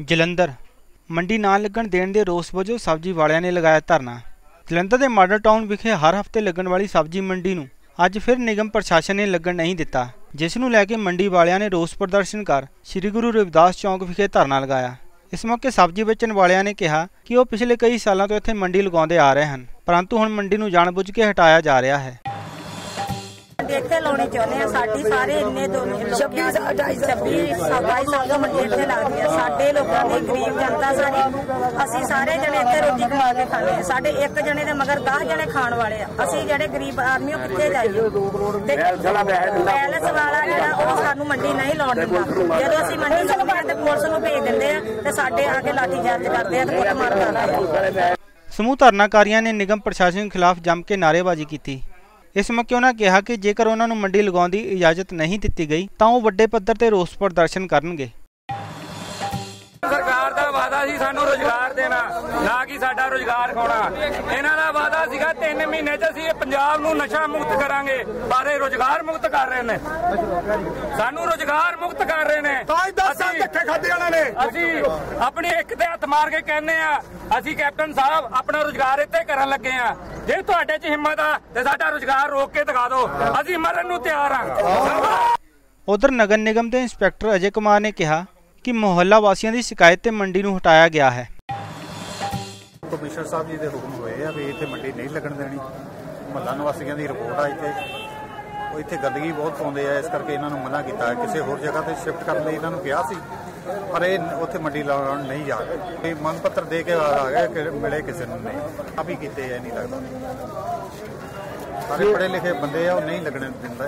ਜਲੰਧਰ। ਮੰਡੀ ਨਾ ਲੱਗਣ ਦੇਣ ਦੇ ਰੋਸ ਵਜੋਂ ਸਬਜ਼ੀ ਵਾਲਿਆਂ ਨੇ ਲਗਾਇਆ ਧਰਨਾ। ਜਲੰਧਰ ਦੇ ਮਾਡਲ ਟਾਊਨ ਵਿਖੇ ਹਰ ਹਫ਼ਤੇ ਲੱਗਣ ਵਾਲੀ ਸਬਜ਼ੀ ਮੰਡੀ ਨੂੰ ਅੱਜ ਫਿਰ ਨਿਗਮ ਪ੍ਰਸ਼ਾਸਨ ਨੇ ਲੱਗਣ ਨਹੀਂ ਦਿੱਤਾ, ਜਿਸ ਨੂੰ ਲੈ ਕੇ ਮੰਡੀ ਵਾਲਿਆਂ ਨੇ ਰੋਸ ਪ੍ਰਦਰਸ਼ਨ ਕਰ ਸ੍ਰੀ ਗੁਰੂ ਰਵਿਦਾਸ ਚੌਂਕ ਵਿਖੇ ਧਰਨਾ ਲਗਾਇਆ। ਇਸ ਮੌਕੇ ਸਬਜ਼ੀ ਵੇਚਣ ਵਾਲਿਆਂ ਨੇ ਕਿਹਾ ਕਿ ਉਹ ਪਿਛਲੇ ਕਈ ਸਾਲਾਂ ਤੋਂ ਇੱਥੇ ਮੰਡੀ ਲਗਾਉਂਦੇ ਆ ਰਹੇ ਹਨ, ਪਰੰਤੂ ਹੁਣ ਮੰਡੀ ਨੂੰ ਜਾਣਬੁੱਝ ਕੇ ਹਟਾਇਆ ਜਾ ਰਿਹਾ ਹੈ। ਇੱਥੇ ਲਾਉਣੀ ਚਾਹੁੰਦੇ ਆ ਸਾਡੀ ਸਾਰੇ ਇੰਨੇ ਦੋ 26 27 27 ਸਾਲ ਤੋਂ ਮੰਡੀ ਇੱਥੇ ਲੱਗਦੀ ਆ। ਸਾਡੇ ਲੋਕਾਂ ਦੀ ਗਰੀਬ ਜਨਤਾ ਸਾਡੀ ਅਸੀਂ ਸਾਰੇ ਜਣੇ ਇੱਥੇ ਰੋਟੀ ਕਮਾ ਕੇ ਖਾਂਦੇ ਆ। ਸਾਡੇ ਇੱਕ ਜਣੇ ਦੇ ਮਗਰ 10 ਜਣੇ ਖਾਣ ਵਾਲੇ ਆ। ਅਸੀਂ ਜਿਹੜੇ ਗਰੀਬ ਆਦਮੀ ਉਹ ਕਿੱਥੇ ਜਾਈਏ? ਤੇ ਪੈਲਸ ਵਾਲਾ ਜਿਹੜਾ ਉਹ ਸਾਨੂੰ ਮੰਡੀ ਨਹੀਂ ਲਾਉਣ ਦਿੰਦਾ। ਜਦੋਂ ਅਸੀਂ ਮੰਡੀ ਆ ਤੇ ਪੁਲਿਸ ਨੂੰ ਭੇਜ ਦਿੰਦੇ ਆ ਤੇ ਸਾਡੇ ਆ ਕੇ ਲਾਠੀ ਚਾਰਜ ਕਰਦੇ ਆ ਤੇ ਕੁੱਟਮਾਰ ਕਰਦੇ ਆ। ਸਮੂਹ ਧਰਨਾਕਾਰੀਆਂ ਨੇ ਨਿਗਮ ਪ੍ਰਸ਼ਾਸਨ ਖਿਲਾਫ ਜੰਮ ਕੇ ਨਾਅਰੇਬਾਜ਼ੀ ਕੀਤੀ। ਇਸ ਮੌਕੇ ਉਹਨਾਂ ਕਿਹਾ ਕਿ ਜੇਕਰ ਉਹਨਾਂ ਨੂੰ ਮੰਡੀ ਲਗਾਉਣ ਦੀ ਇਜਾਜ਼ਤ ਨਹੀਂ ਦਿੱਤੀ ਗਈ, ਤਾਂ ਉਹ ਵੱਡੇ ਪੱਧਰ ਤੇ ਰੋਸ ਪ੍ਰਦਰਸ਼ਨ ਕਰਨਗੇ। ਸਰਕਾਰ ਦਾ ਵਾਅਦਾ ਸੀ ਸਾਨੂੰ ਰੋਜ਼ਗਾਰ ਦੇਣਾ ਨਾ ਕਿ ਸਾਡਾ ਰੋਜ਼ਗਾਰ ਖੋਣਾ। ਇਹਨਾਂ ਦਾ ਵਾਅਦਾ ਸੀਗਾ 3 ਮਹੀਨੇ 'ਚ ਅਸੀਂ ਇਹ ਪੰਜਾਬ ਨੂੰ ਨਸ਼ਾ ਮੁਕਤ ਕਰਾਂਗੇ ਪਰ ਇਹ ਰੋਜ਼ਗਾਰ ਮੁਕਤ ਕਰ ਰਹੇ ਨੇ। ਸਾਨੂੰ ਰੋਜ਼ਗਾਰ ਮੁਕਤ ਕਰ ਰਹੇ ਨੇ। ਤਾਂ ਹੀ 10 ਸਾਲ ਧੱਕੇ ਖਾਦੇ ਉਹਨਾਂ ਨੇ। ਅਸੀਂ ਆਪਣੀ ਇੱਕ ਤੇ ਹੱਥ ਮਾਰ ਕੇ ਕਹਿੰਦੇ ਆ ਅਸੀਂ ਕੈਪਟਨ ਸਾਹਿਬ ਆਪਣਾ ਰੋਜ਼ਗਾਰ ਇੱਥੇ ਕਰਨ ਲੱਗੇ ਆ। ਜੇ ਤੁਹਾਡੇ 'ਚ ਹਿੰਮਤ ਆ ਤੇ ਸਾਡਾ ਰੋਜ਼ਗਾਰ ਰੋਕ ਕੇ ਦਿਖਾ ਦਿਓ। ਅਸੀਂ ਮਰਨ ਨੂੰ ਤਿਆਰ ਆ। ਉਧਰ ਨਗਰ ਨਿਗਮ ਦੇ ਇੰਸਪੈਕਟਰ ਅਜੇ ਕੁਮਾਰ ਨੇ ਕਿਹਾ ਕਿ ਮੁਹੱਲਾ ਵਾਸੀਆਂ ਦੀ ਸ਼ਿਕਾਇਤ ਤੇ ਮੰਡੀ ਨੂੰ ਹਟਾਇਆ ਗਿਆ ਹੈ। ਕਮਿਸ਼ਨਰ ਸਾਹਿਬ ਜੀ ਦੇ ਹੁਕਮ ਹੋਏ ਆ ਵੀ ਇੱਥੇ ਮੰਡੀ ਨਹੀਂ ਲੱਗਣ ਦੇਣੀ। ਮੁਹੱਲਾ ਨਿਵਾਸੀਆਂ ਦੀ ਰਿਪੋਰਟ ਆ ਇੱਥੇ। ਉਹ ਇੱਥੇ ਗੰਦਗੀ ਬਹੁਤ ਪਾਉਂਦੇ ਆ, ਇਸ ਕਰਕੇ ਇਹਨਾਂ ਨੂੰ ਮਨਾ ਕੀਤਾ। ਕਿਸੇ ਹੋਰ ਜਗ੍ਹਾ ਤੇ ਸ਼ਿਫਟ ਕਰਨ ਲਈ ਇਹਨਾਂ ਨੂੰ ਕਿਹਾ ਸੀ, ਪਰ ਇਹ ਉੱਥੇ ਮੰਡੀ ਲਾਉਣ ਨਹੀਂ ਜਾ ਰਹੇ। ਇਹ ਮੰਗ ਪੱਤਰ ਦੇ ਕੇ ਆ ਗਏ ਕਿ ਮਿਲੇ ਕਿਸੇ ਨੂੰ ਨਹੀਂ। ਆ ਵੀ ਕੀਤੇ ਆ ਨਹੀਂ ਲੱਗਦਾ। ਸਾਰੇ ਪੜ੍ਹੇ ਲਿਖੇ ਬੰਦੇ ਆ, ਉਹ ਨਹੀਂ ਲੱਗਣ ਦਿੰਦਾ।